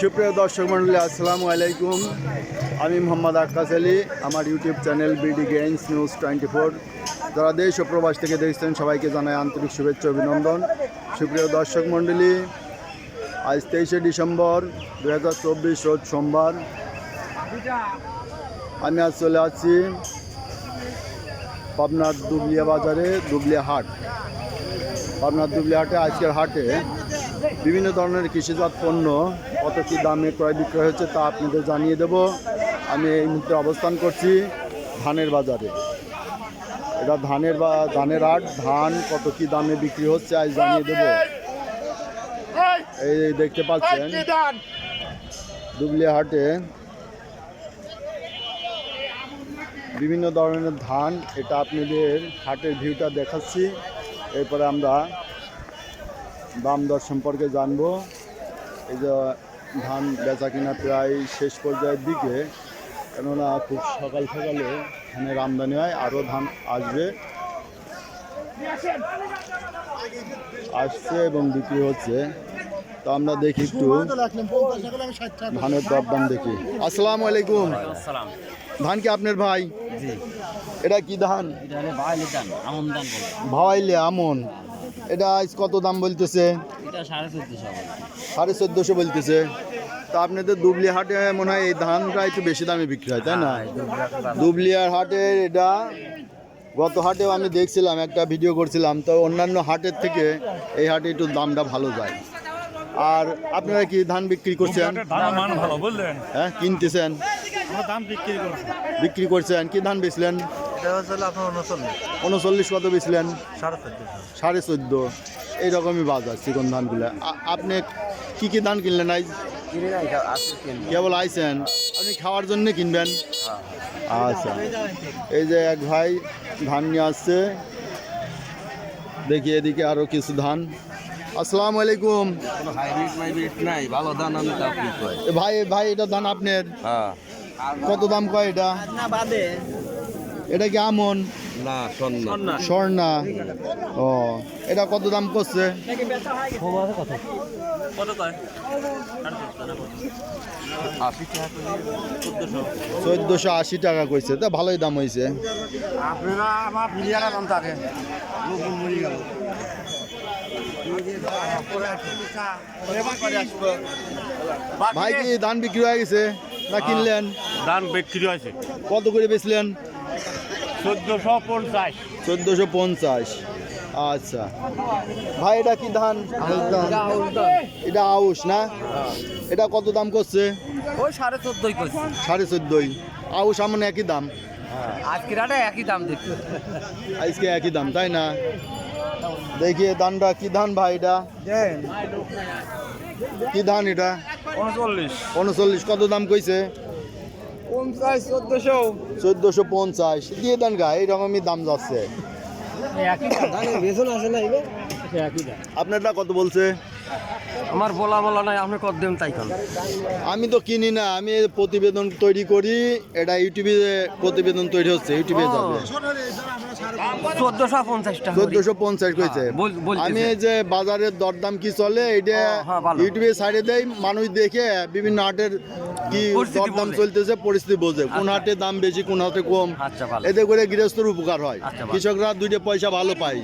সুপ্রিয় দর্শক মন্ডলী আসসালামু আলাইকুম। আমি মোহাম্মদ আক্কাস আলী, আমার YouTube channel BD games news twenty four. যারা দেশ ও প্রবাস থেকে দেখছেন, সবাইকে জানাই আন্তরিক শুভেচ্ছা অভিনন্দন। সুপ্রিয় দর্শক মন্ডলী আজ তেইশে ডিসেম্বর দু হাজার চব্বিশ রোজ সোমবার। আমি আজ চলে আসছি পাবনার দুবলিয়া বাজারে, দুবলিয়া হাট। পাবনার দুবলিয়া হাটে, আজকের হাটে বিভিন্ন ধরনের কৃষিজাত পণ্য কত কী দামে ক্রয় বিক্রয় হচ্ছে তা আপনাদের জানিয়ে দেব। আমি এই মুহূর্তে অবস্থান করছি ধানের বাজারে। এটা ধানের বা ধানের হাট ধান কত কী দামে বিক্রি হচ্ছে আজ জানিয়ে দেব। এই দেখতে পাচ্ছেন হাটে বিভিন্ন ধরনের ধান এটা আপনাদের হাটের ভিউটা দেখাচ্ছি। এরপরে আমরা দাম দর সম্পর্কে জানব। এই যে ধান বেচা কিনা প্রায় শেষ পর্যায়ের দিকে কেননা খুব সকাল সকালে ধানের আমদানি হয় আরও ধান আসবে। আসছে এবং বিক্রি হচ্ছে। তো আমরা দেখি একটু ধানের দরদাম দেখি। আসসালামু আলাইকুম। ধান কি আপনার ভাই? এটা কি ধান? দান আমন। এটা আজ কত দাম বলতেছে? সাড়ে চোদ্দশো বলতেছে। তা আপনাদের দুবলি হাটে মনে হয় এই ধানটা একটু বেশি দামে বিক্রি হয় তাই না? দুবলিয়ার হাটের এটা গত হাটেও আমি দেখছিলাম একটা ভিডিও করছিলাম। তো অন্যান্য হাটের থেকে এই হাটে একটু দামটা ভালো যায়। আর আপনারা কি ধান বিক্রি করছেন? হ্যাঁ কিনতেছেন। বিক্রি করছেন। কি ধান বেচলেন? উনচল্লিশ। কত বেচলেন? সাড়ে চোদ্দ এইরকমই বাজার চিকন ধানগুলো। আপনি কি কি ধান কিনলেন আজ? কেবল আইছেন? আপনি খাওয়ার জন্য কিনবেন? আচ্ছা। এই যে এক ভাই ধান নিয়ে আসছে। দেখি এদিকে আরও কিছু ধান। আসসালামু আলাইকুম। নাই। ভালো আমি এ ভাই ভাই এটা ধান আপনার? হ্যাঁ। কত দাম কয় এটা? এটা কি আমন? না সন্না স্বর্ণা। ও এটা কত দাম করছে? চোদ্দশো আশি টাকা কইছে তা ভালোই দাম হয়েছে আপনারা আমার প্লেয়ারের দাম থাকে মরে গেল ভাই কি ধান বিক্রি হয়ে গেছে না কিনলেন? ধান বিক্রি হয়েছে। কত করে বেচলেন? চোদ্দশো পঞ্চাশ। চোদ্দোশো পঞ্চাশ। আচ্ছা। ভাই এটা কি ধান? এটা আউশ না? এটা কত দাম করছে? ওই সাড়ে চোদ্দই করছি। সাড়ে চোদ্দোই। আউশ আমার একই দাম। আজকের আটে একই দাম দেখছি। আজকে একই দাম তাই না? দেখি ধানটা কি ধান ভাই এটা? কি ধান এটা? উনচল্লিশ। উনচল্লিশ। কত দাম কইছে? পঞ্চাশ চোদ্দশো। চোদ্দোশো পঞ্চাশ। দিয়ে দেন গা এইরকমই দাম যাচ্ছে। একই দাম। বেতন আছে না এগুলো? একই দাম। আপনারটা কত বলছে? আমার বলা বলা নাই আপনি কত দেন তাই কোন। আমি তো কিনি না আমি প্রতিবেদন তৈরি করি এটা ইউটিউবে প্রতিবেদন তৈরি হচ্ছে ইউটিউবে যাবে। চোদ্দশো পঞ্চাশ কইছে হ্যাঁ। আমি এই যে বাজারের দরদাম কি চলে এটা হ্যাঁ। ইউটিউবে সাইডে দেয় মানুষ দেখে বিভিন্ন হাটের কি পরিস্থিতি দরদাম চলতেছে পরিস্থিতি বোঝে কোন আচ্ছা। হাটে দাম বেশি কোন হাটে কম। আচ্ছা, এতে করে গৃহস্থর উপকার হয়। আচ্ছা, কৃষকরা দুইটা পয়সা ভালো পায়।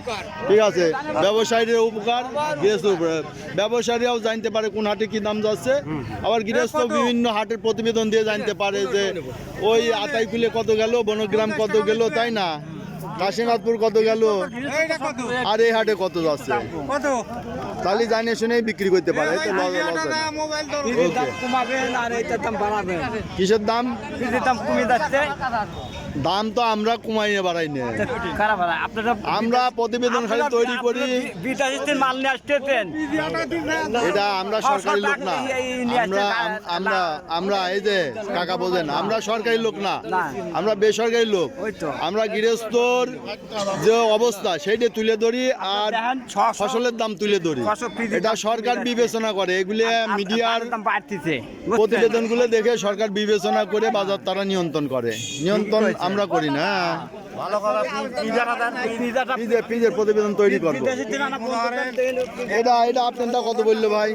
ঠিক আছে? ব্যবসায়ীদের উপকার গৃহস্থর উপকার। ব্যবসায়ীরাও জানতে পারে কোন হাটে কি দাম যাচ্ছে। আবার গৃহস্থ বিভিন্ন হাটের প্রতিবেদন দিয়ে জানতে পারে যে ওই আতাইকুলে কত গেল বনগ্রাম কত গেল তাই না? কাশীনাথপুর কত গেল? আর এই হাটে কত যাচ্ছে? কত? তাহলে জানিয়ে শুনেই বিক্রি করতে পারে তো লস- লস না। Mobile okay. কমাবেন আর এইটার দাম বাড়াবেন কিসের দাম দাম কমে যাচ্ছে দাম তো আমরা কমাই না বাড়াই না। আমরা প্রতিবেদন খালি তৈরি করি। মাল নিয়ে আসতেছেন। এটা আমরা সরকারি লোক না। আমরা আমরা আমরা এই যে কাকা আমরা সরকারি লোক না। আমরা বেসরকারি লোক। আমরা গৃহস্থর যে অবস্থা সেইটা তুলে ধরি আর ফসলের দাম তুলে ধরি। এটা সরকার বিবেচনা করে। এগুলি মিডিয়ার প্রতিবেদনগুলো দেখে সরকার বিবেচনা করে বাজার তারা নিয়ন্ত্রণ করে। নিয়ন্ত্রণ আমরা করি না। পিজের পিজের প্রতিবেদন তৈরি করব। এটা এটা আপনারটা কত বলল ভাই?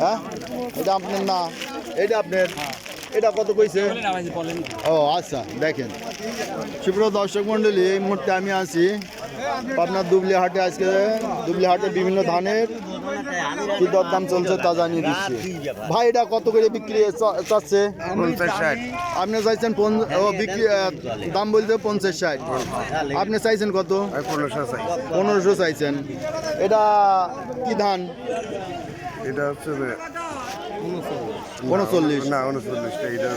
হ্যাঁ? এটা আপনার না। এটা আপনার। এটা কত কইছে? ও আচ্ছা দেখেন। সুপ্রিয় দর্শক মণ্ডলী এই মুহূর্তে আমি আছি আপনার দুবলি হাটে আজকে দুবলি হাটে বিভিন্ন ধানের কি দরদাম চলছে তা জানিয়ে দিচ্ছি। ভাই এটা কত করে বিক্রি চাচ্ছে? আপনি চাইছেন ও বিক্রি দাম বলতে পঞ্চাশ ষাট। আপনি চাইছেন কত? পনেরোশো চাইছেন। এটা কি ধান? এটা হচ্ছে উনচল্লিশ। না উনচল্লিশটা এটা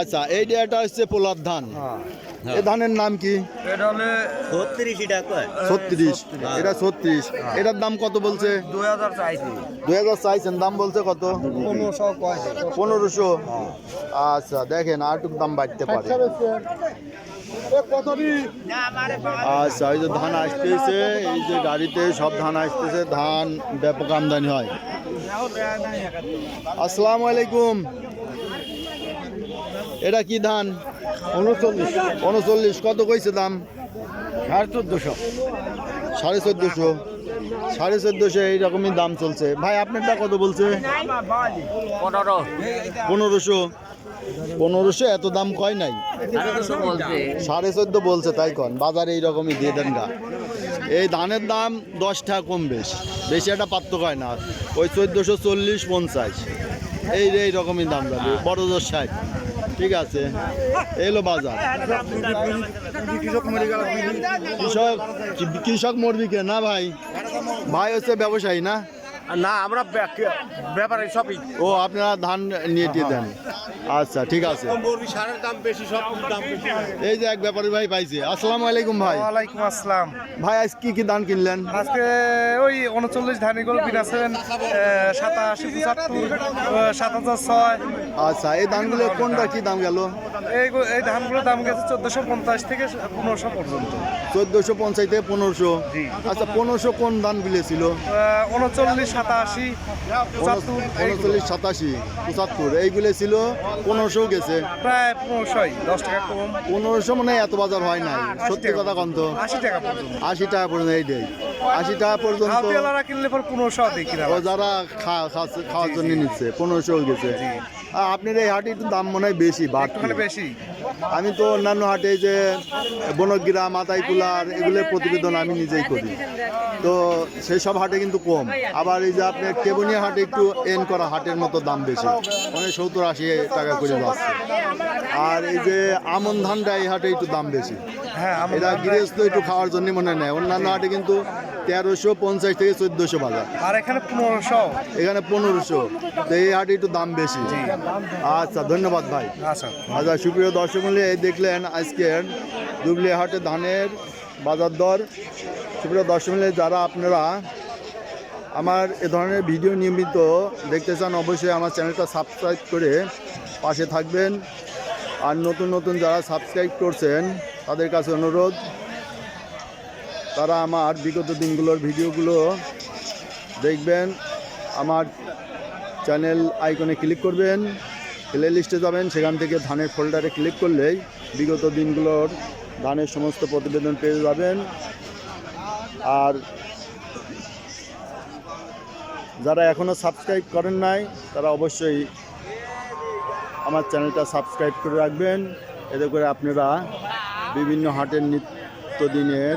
আচ্ছা এইটা এটা হচ্ছে পোলার ধান। এই ধানের নাম কি? এটা হলে ছত্রিশ এটা ছত্রিশ। এটার দাম কত বলছে? দুই হাজার চাইছি। দুই হাজার চাইছেন। দাম বলছে কত? পনেরোশো পনেরোশো। আচ্ছা দেখেন আরটুক দাম বাড়তে পারে। আচ্ছা এই যে ধান আসতেছে এই যে গাড়িতে সব ধান আসতেছে ধান ব্যাপক আমদানি হয়। আসসালামু আলাইকুম। এটা কি ধান? উনচল্লিশ। উনচল্লিশ কত কইছে দাম? সাড়ে চোদ্দোশো। সাড়ে চোদ্দোশো। সাড়ে চোদ্দোশো এইরকমই দাম চলছে। ভাই আপনারটা কত বলছে? পনেরো। পনেরোশো। পনেরোশো এত দাম কয় নাই? সাড়ে চোদ্দ বলছে। তাই কন? বাজারে এইরকমই দিয়ে দেন গা। এই ধানের দাম দশ টাকা কম বেশ। বেশি একটা পার্থক্য হয় না। ওই চোদ্দোশো চল্লিশ পঞ্চাশ। এই এই রকমই দাম যাবে বড় দশ ষাট। ঠিক আছে। এলো বাজার। কৃষক কৃষক মরবি কে? না ভাই। ভাই হচ্ছে ব্যবসায়ী না? না আমরা ব্যাপারে সবই। ও আপনারা ধান নিয়ে দিয়ে দেন। আচ্ছা ঠিক আছে। সারের দাম বেশি সব দাম বেশি এই যে এক ব্যাপারী ভাই পাইছে। আসসালামু আলাইকুম ভাই। ওয়ালাইকুম আসসালাম। ভাই আজ কি কি ধান কিনলেন? আজকে ওই উনচল্লিশ ধানিগুলো কিনেছেন সাতাশি পঁচাত্তর সাত হাজার ছয়। আচ্ছা এই ধানগুলো কোনটা কি দাম গেল? এই এই ধানগুলোর দাম গেছে চোদ্দোশো পঞ্চাশ থেকে পনেরোশো পর্যন্ত। চোদ্দোশো পঞ্চাশ থেকে পনেরোশো? আচ্ছা পনেরোশো কোন ধানগুলো ছিল উনচল্লিশ সাতাশি উনচল্লিশ সাতাশি পঁচাত্তর এইগুলো ছিল পনেরোশো গেছে। প্রায় পনেরোশোই দশ টাকা কম। পনেরোশো মানে এত বাজার হয় নাই। সত্যি কথা কন্ত আশি টাকা পর্যন্ত। আশি টাকা পর্যন্ত এই দেয় আশি টাকা পর্যন্ত কিনলে পর পনেরোশো দেখি যারা খাওয়ার জন্য নিচ্ছে পনেরোশো গেছে। আপনার এই হাটে একটু দাম মনে হয় বেশি বাড়তি। বেশি। আমি তো অন্যান্য হাটে যে বনগ্রা মাথায় কুলার এগুলোর প্রতিবেদন আমি নিজেই করি। তো সেই সব হাটে কিন্তু কম। আবার এই যে আপনার কেবনিয়া হাটে একটু এন করা হাটের মতো দাম বেশি। মানে সত্তর আশি টাকা করে যাচ্ছে। আর এই যে আমন ধানটা এই হাটে একটু দাম বেশি। হ্যাঁ এটা গৃহস্থ একটু খাওয়ার জন্য মনে নেয়। অন্যান্য হাটে কিন্তু তেরোশো পঞ্চাশ থেকে চোদ্দোশো বাজার। আর এখানে পনেরোশো। এখানে পনেরোশো। তো এই হাটে একটু দাম বেশি। আচ্ছা ধন্যবাদ ভাই। আচ্ছা সুপ্রিয় দর্শক মূল্যে এই দেখলেন আজকের দুবলি হাটে ধানের বাজার দর। সুপ্রিয় দর্শক মূল্যে যারা আপনারা আমার এ ধরনের ভিডিও নিয়মিত দেখতে চান অবশ্যই আমার চ্যানেলটা সাবস্ক্রাইব করে পাশে থাকবেন। আর নতুন নতুন যারা সাবস্ক্রাইব করছেন তাদের কাছে অনুরোধ তারা আমার বিগত দিনগুলোর ভিডিওগুলো দেখবেন। আমার চ্যানেল আইকনে ক্লিক করবেন, প্লে লিস্টে যাবেন, সেখান থেকে ধানের ফোল্ডারে ক্লিক করলেই বিগত দিনগুলোর ধানের সমস্ত প্রতিবেদন পেয়ে যাবেন। আর যারা এখনও সাবস্ক্রাইব করেন নাই, তারা অবশ্যই আমার চ্যানেলটা সাবস্ক্রাইব করে রাখবেন। এতে করে আপনারা বিভিন্ন হাটের নিত্যদিনের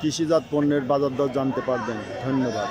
কৃষিজাত পণ্যের বাজার দর জানতে পারবেন। ধন্যবাদ।